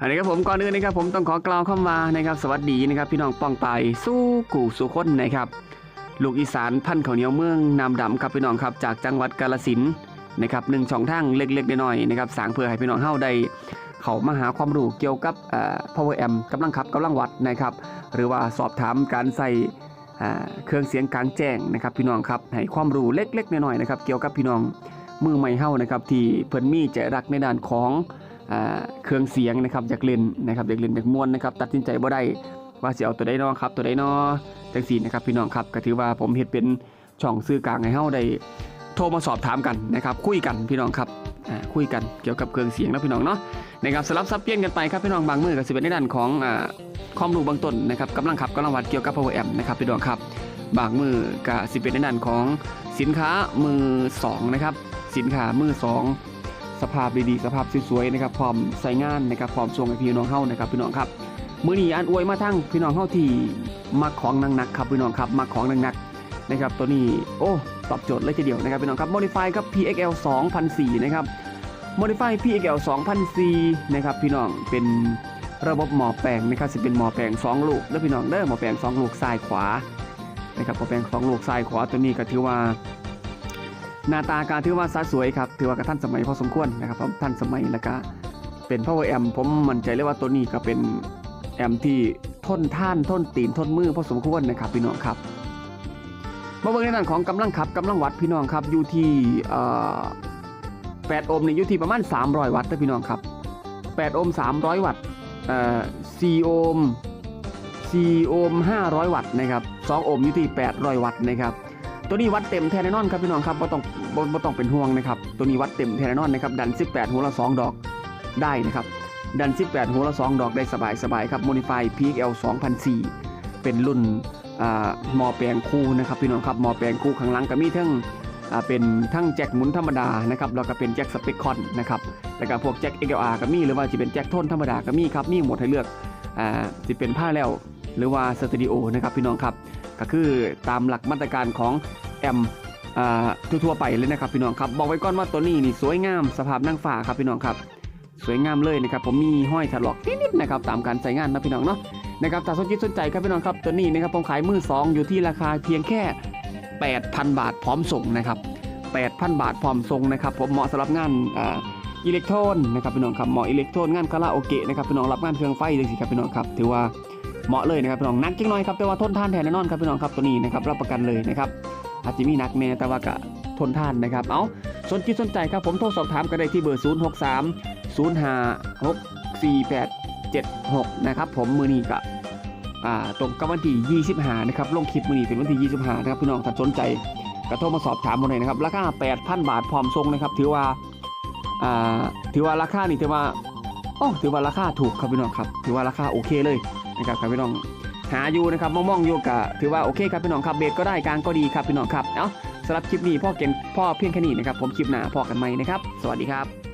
อันนี้ครับผมก่อนอื่นนะครับผมต้องขอกล่าวคำว่านะครับสวัสดีนะครับ พี่น้องป้องไปสู้กู่สู่คนนะครับลูกอีสานพันธุ์ข้าวเหนียวเมืองนามดำครับพี่น้องครับจากจังหวัดกาฬสินนะครับหนึ่งช่องทางเล็กๆน้อยๆนะครับสางเพื่อให้พี่น้องเฮาได้เขามาหาความรู้เกี่ยวกับเอ่อ power amp กำลังขับกำลังวัดนะครับ หรือว่าสอบถามการใส่อ่าเครื่องเสียงกลางแจ้งนะครับ พี่น้องครับให้ความรู้เล็กๆน้อยๆนะครับเกี่ยวกับพี่น้องมือใหม่เฮานะครับที่เพิ่นมีใจรักในด้านของ เครื่องเสียงนะครับอยากเล่นนะครับอยากเล่นอยากม่วนนะครับตัดสินใจบ่ได้ว่าสิเอาตัวใดนาะครับตัวใดนาะจังซี่นะครับพี่น้องครับก็ถือว่าผมเฮ็ดเป็นช่องสื่อกลางให้เฮาได้โทรมาสอบถามกันนะครับคุยกันพี่น้องครับคุยกันเกี่ยวกับเครื่องเสียงนะพี่น้องเนาะนะครับสลับซับเปลี่ยนกันไปครับพี่น้องบางมือก็สิเป็นในด้านของความรู้บางต้นนะครับกำลังขับกำลังวัดเกี่ยวกับ power amp นะครับพี่น้องครับบางมือก็สิเป็นในด้านของสินค้ามือสองนะครับสินค้ามือสอง สภาพดีๆสภาพสวยๆนะครับพร้อมใส่งานนะครับพร้อมส่งให้พี่น้องเฮานะครับพี่น้องครับมื้อนี้อันอวยมาทั้งพี่น้องเฮาที่มักของหนักๆครับพี่น้องครับมักของหนักๆนะครับตัวนี้โอ้ตอบโจทย์เลยทีเดียวนะครับพี่น้องครับ Modify ครับ PXL 2004นะครับ Modify PXL 2004นะครับพี่น้องเป็นระบบหมอแปลงนะครับสิเป็นหมอแปลง2ลูกเด้อพี่น้องเด้อหมอแปลง2ลูกซ้ายขวานะครับหมอแปลง2ลูกซ้ายขวาตัวนี้ก็ถือว่า หน้าตาการถือว่าสะสวยครับถือว่ากระทันสมัยพอสมควรนะครับเพราะทันสมัยแล้วก็เป็น power amp ผมมั่นใจเลยว่าตัวนี้ก็เป็นแอมที่ทนท่านทนตีนทนมือพอสมควรนะครับพี่น้องครับมาเบิ่งในด้านของกำลังขับกำลังวัดพี่น้องครับอยู่ที่8โอห์มนี่อยู่ที่ประมาณ 300 วัตต์เด้อพี่น้องครับ8โอห์ม300 วัตต์4โอห์ม4โอห์ม500 วัตต์นะครับ2โอห์มอยู่ที่ 800 วัตต์นะครับ ตัวนี้วัดเต็มแทนแน่นอนครับพี่น้องครับบ่ต้องบ่บ่ต้องเป็นห่วงนะครับ ตัวนี้วัดเต็มแทนแน่นอนนะครับ ดัน 18หัวละ 2 ดอกได้นะครับ ดัน 18หัวละ 2 ดอกได้สบายสบายครับ Modify PXL 2004 เป็นรุ่นอ่าหมอแปลงคู่นะครับพี่น้องครับหมอแปลงคู่ข้างหลังก็มีทั้งอ่าเป็นทั้งแจ็คหมุนธรรมดานะครับแล้วก็เป็นแจ็คสเปคคอนนะครับแล้วก็พวกแจ็ค XLR ก็มีหรือว่าจะเป็นแจ็คโทนธรรมดาก็มีครับมีหมดให้เลือกอ่าจะเป็นผ้าแล้วหรือว่าสตูดิโอนะครับพี่น้องครับก็คือตามหลักมาตรการของ แอมทั่วๆไปเลยนะครับพี่น้องครับบอกไว้ก่อนว่าตัวนี้นี่สวยงามสภาพนั่งฝ่าครับพี่น้องครับ สวยงามเลยนะครับผมมีห้อยถลอกนิดๆนะครับตามการใช้งานนะพี่น้องเนาะนะครับถ้าสนใจสนใจครับพี่น้องครับตัวนี้นะครับผมขายมือสองอยู่ที่ราคาเพียงแค่ 8,000 บาทพร้อมส่งนะครับ8,000 บาทพร้อมส่งนะครับผมเหมาะสำหรับงานอิเล็กโทรนนะครับพี่น้องครับเหมาะอิเล็กโทรนงานคาราโอเกะนะครับพี่น้องรับงานเครื่องไฟเลยสิครับพี่น้องครับถือว่าเหมาะเลยนะครับพี่น้องนักจริงน้อยครับแต่ว่าทนทานแทนแน่นอนครับพี่น้องครับตัวนี้นะครับรับประกันเลยนะครับ อาจจะมีหนักแน่แต่ว่าก็ทนทานนะครับ เอาสนใจสนใจครับผมโทรสอบถามกันได้ที่เบอร์ 0 6 3 0 5 6 4 8 7 6 นะครับผมมือนี้ก็ตรงกับวันที่25นะครับลงคลิปมือนี้เป็นวันที่25นะครับพี่น้องถ้าสนใจก็โทรมาสอบถามมาหน่อยนะครับราคา8,000 บาทพร้อมส่งนะครับ ถือว่าอ่าถือว่าราคานี่ถือว่าโอ้ถือว่าราคาถูกครับพี่น้องครับ ถือว่าราคาโอเคเลยนะครับครับพี่น้อง หาอยู่นะครับมองๆอยู่กะถือว่าโอเคครับพี่น้องครับเบสก็ได้กลางก็ดีครับพี่น้องครับเนาะสำหรับคลิปนี้พ่อเกมพ่อเพียงแค่นี้นะครับผมคลิปหน้าพ่อกันใหม่นะครับ สวัสดีครับ